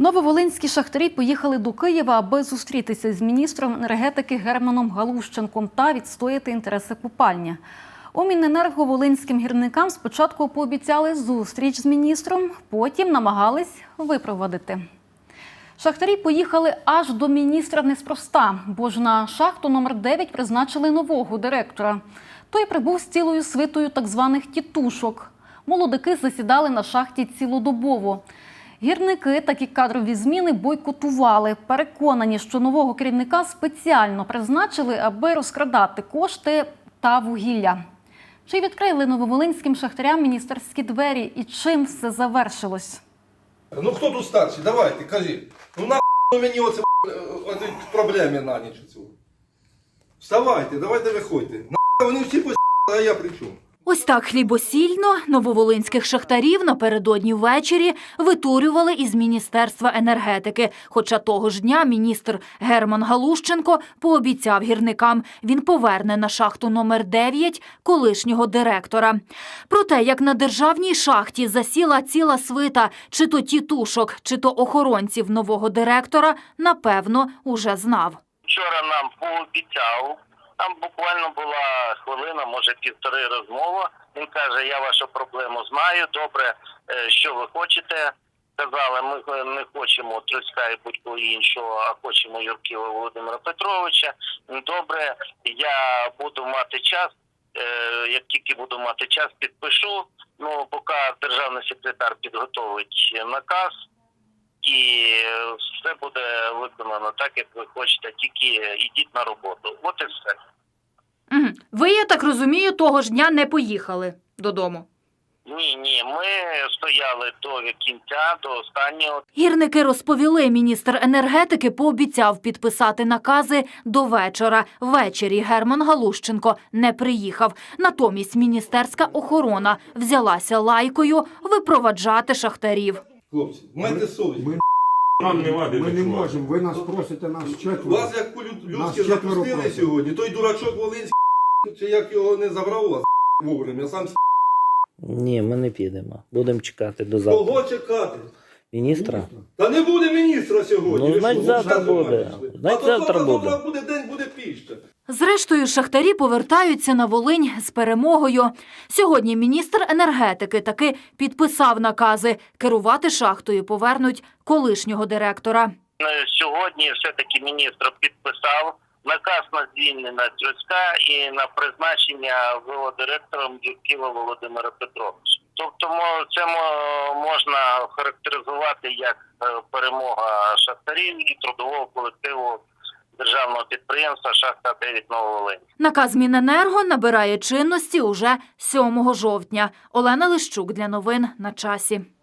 Нововолинські шахтарі поїхали до Києва, аби зустрітися з міністром енергетики Германом Галущенком та відстояти інтереси купальні. У Міненерго волинським гірникам спочатку пообіцяли зустріч з міністром, потім намагались випровадити. Шахтарі поїхали аж до міністра неспроста, бо ж на шахту номер 9 призначили нового директора. Той прибув з цілою свитою так званих тітушок. Молодики засідали на шахті цілодобово. Гірники такі кадрові зміни бойкотували. Переконані, що нового керівника спеціально призначили, аби розкрадати кошти та вугілля. Чи відкрили нововолинським шахтарям міністерські двері і чим все завершилось? Ну хто тут старший? Давайте, кажіть. Ну нахуй мені оце е, проблеми на ніч. Вставайте, давайте виходьте. Нахуй вони всі по а я при чому? Ось так хлібосільно нововолинських шахтарів напередодні ввечері витурювали із Міністерства енергетики. Хоча того ж дня міністр Герман Галущенко пообіцяв гірникам, він поверне на шахту номер 9 колишнього директора. Про те, як на державній шахті засіла ціла свита, чи то тітушок, чи то охоронців нового директора, напевно, уже знав. вчора нам пообіцяв. Там буквально була хвилина, може півтори розмова. Він каже: Я вашу проблему знаю. Добре, е, що ви хочете. Сказали, ми не хочемо Труська і будь-кого іншого, а хочемо Юрківа Володимира Петровича. Добре, я буду мати час. Е, Як тільки буду мати час, підпишу. Ну, поки державний секретар підготовить наказ, і все буде виконано так, як ви хочете. Тільки йдіть на роботу. От і все. Ви, я так розумію, того ж дня не поїхали додому. Ні, ні, ми стояли до кінця, до останнього. Гірники розповіли, міністр енергетики пообіцяв підписати накази до вечора. Ввечері Герман Галущенко не приїхав. Натомість міністерська охорона взялася лайкою випроваджати шахтарів. Хлопці, майте совість. Ми, Нам не ладить ми не можемо, ви нас просите, нас четверо. Вас як Нас по-людськи четверо запустили сьогодні. Той дурачок Волинський, чи як його не забрав у вас вовремя, сам с**. Ні, ми не підемо. Будемо чекати до завтра. кого чекати? Міністра? Та не буде міністра сьогодні. Ну, ви значить, що, завтра з ума буде. пішли? Значить, а то завтра буде. завтра. Зрештою, шахтарі повертаються на Волинь з перемогою. Сьогодні міністр енергетики таки підписав накази. Керувати шахтою повернуть колишнього директора. Е, Сьогодні все-таки міністр підписав наказ на звільнення Труська і на призначення його директором Юрківа Володимира Петровича. Тобто це мо- можна характеризувати як е, перемога шахтарів і трудового колективу державного підприємства Шахта 9 Нововолинь. Наказ Міненерго набирає чинності уже 7 жовтня. Олена Лищук для новин на часі.